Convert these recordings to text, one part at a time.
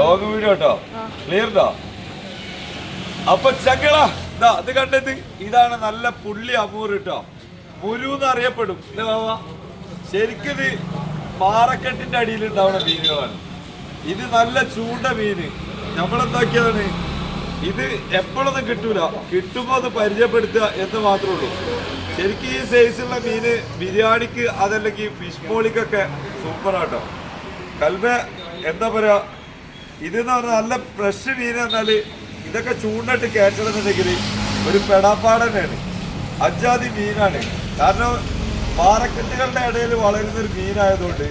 Long video കേട്ടോ clear ഉണ്ടോ അപ്പൊ ചങ്ങള ഇതാ അത് കണ്ടത് ഇതാണ് നല്ല പുള്ളി അമൂർ കേട്ടോ മുരു എന്ന് അറിയപ്പെടും ഇല്ലേ ബാബ ശരിക്കും ഇത് പാറക്കെട്ടിന്റെ അടിയിൽ ഉണ്ടാവുന്ന മീനുകളാണ്. ഇത് നല്ല ചൂണ്ട മീന്. നമ്മളെന്താക്കിയതാണ്? ഇത് എപ്പോഴൊന്നും കിട്ടൂല. കിട്ടുമ്പോ അത് പരിചയപ്പെടുത്തുക എന്ന് മാത്രമേ ഉള്ളൂ. ശരിക്കും ഈ സൈസുള്ള മീന് ബിരിയാണിക്ക് അതല്ലെങ്കിൽ ഫിഷ് മോളിക്കൊക്കെ സൂപ്പറാട്ടോ കൽബ എന്താ പറയാ? ഇതെന്ന് പറഞ്ഞാൽ നല്ല ഫ്രഷ് മീൻ എന്നാൽ ഇതൊക്കെ ചൂണ്ടിട്ട് കയറ്റണമെന്നുണ്ടെങ്കിൽ ഒരു പെടാപ്പാട് തന്നെയാണ്. അജാതി മീനാണ്. കാരണം പാറക്കെട്ടുകളുടെ ഇടയിൽ വളരുന്ന ഒരു മീനായതുകൊണ്ട്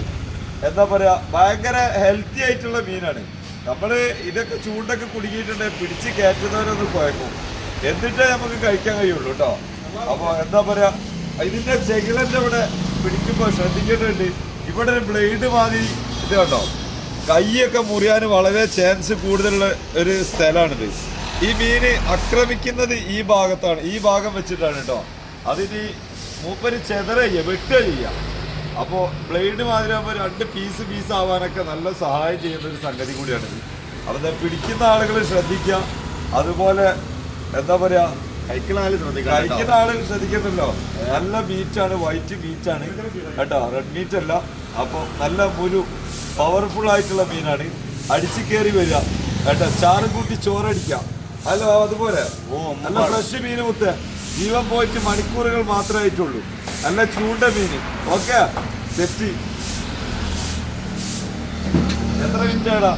എന്താ പറയുക ഭയങ്കര ഹെൽത്തി ആയിട്ടുള്ള മീനാണ്. നമ്മൾ ഇതൊക്കെ ചൂണ്ടൊക്കെ കുടുങ്ങിയിട്ടുണ്ടെങ്കിൽ പിടിച്ച് കയറ്റുന്നവരൊന്ന് കുഴക്കും എന്നിട്ടേ നമുക്ക് കഴിക്കാൻ കഴിയുള്ളൂ കേട്ടോ. അപ്പോൾ എന്താ പറയുക ഇതിന്റെ ചെകിലന്റെ ഇവിടെ പിടിക്കുമ്പോൾ ശ്രദ്ധിക്കേണ്ടതുണ്ട്. ഇവിടെ ഒരു ബ്ലേഡ് മാതിരി ഇത് കണ്ടോ? കൈയൊക്കെ മുറിയാൻ വളരെ ചാൻസ് കൂടുതലുള്ള ഒരു സ്ഥലമാണിത്. ഈ മീന് ആക്രമിക്കുന്നത് ഈ ഭാഗത്താണ്. ഈ ഭാഗം വെച്ചിട്ടാണ് കേട്ടോ. അതിന് മൂപ്പര് ചെതറ ചെയ്യുക വെട്ടുക ചെയ്യുക അപ്പോൾ ബ്ലേഡ് മാതിരി ആകുമ്പോൾ രണ്ട് പീസ് പീസ് ആവാനൊക്കെ നല്ല സഹായം ചെയ്യുന്ന ഒരു സംഗതി കൂടിയാണിത്. അപ്പോൾ പിടിക്കുന്ന ആളുകൾ ശ്രദ്ധിക്കുക അതുപോലെ എന്താ പറയുക കഴിക്കുന്ന ആൾ ആളുകൾ ശ്രദ്ധിക്കുന്നുണ്ടല്ലോ നല്ല മീറ്റാണ് വൈറ്റ് മീറ്റാണ് കേട്ടോ റെഡ് മീറ്റ് അല്ല. അപ്പോൾ നല്ല മുരു പവർഫുൾ ആയിട്ടുള്ള മീനാണ്. അടിച്ചു കയറി വരിക. കേട്ടോ ചാറും കൂട്ടി ചോറടിക്കാം അല്ല അതുപോലെ. ഓ, നല്ല ഫ്രഷ് മീൻ മുത്ത്. ജീവൻ പോയിട്ട് മണിക്കൂറുകൾ മാത്രമായിട്ടുള്ളൂ നല്ല ചൂണ്ട മീൻ. ഓക്കെ? തെറ്റി. എത്ര മിനിറ്റ് ആടാ?